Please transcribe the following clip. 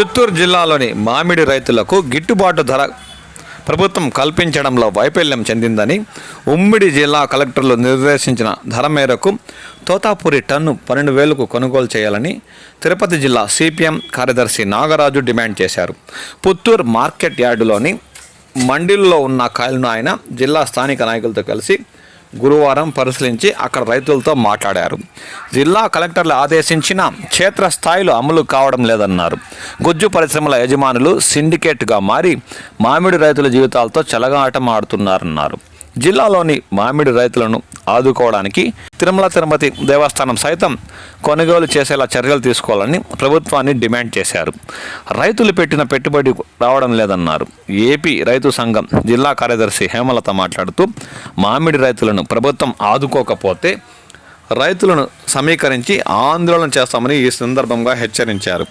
చిత్తూరు జిల్లాలోని మామిడి రైతులకు గిట్టుబాటు ధర ప్రభుత్వం కల్పించడంలో వైఫల్యం చెందిందని ఉమ్మిడి జిల్లా కలెక్టర్లు నిర్దేశించిన ధర మేరకు తోతాపూరి టన్ను పన్నెండు వేలకు కొనుగోలు చేయాలని తిరుపతి జిల్లా సిపిఎం కార్యదర్శి నాగరాజు డిమాండ్ చేశారు. పుత్తూరు మార్కెట్ యార్డులోని మండిల్లో ఉన్న కాయలను ఆయన జిల్లా స్థానిక నాయకులతో కలిసి గురువారం పరిశీలించి అక్కడ రైతులతో మాట్లాడారు. జిల్లా కలెక్టర్లు ఆదేశించిన క్షేత్రస్థాయిలో అమలు కావడం లేదన్నారు. గుజ్జు పరిశ్రమల యజమానులు సిండికేట్గా మారి మామిడి రైతుల జీవితాలతో చెలగాటం ఆడుతున్నారన్నారు జిల్లాలోని మామిడి రైతులను ఆదుకోవడానికి తిరుమల తిరుపతి దేవస్థానం సైతం కొనుగోలు చేసేలా చర్యలు తీసుకోవాలని ప్రభుత్వాన్ని డిమాండ్ చేశారు. రైతులు పెట్టిన పెట్టుబడి రావడం లేదన్నారు. ఏపీ రైతు సంఘం జిల్లా కార్యదర్శి హేమలత మాట్లాడుతూ మామిడి రైతులను ప్రభుత్వం ఆదుకోకపోతే రైతులను సమీకరించి ఆందోళన చేస్తామని ఈ సందర్భంగా హెచ్చరించారు.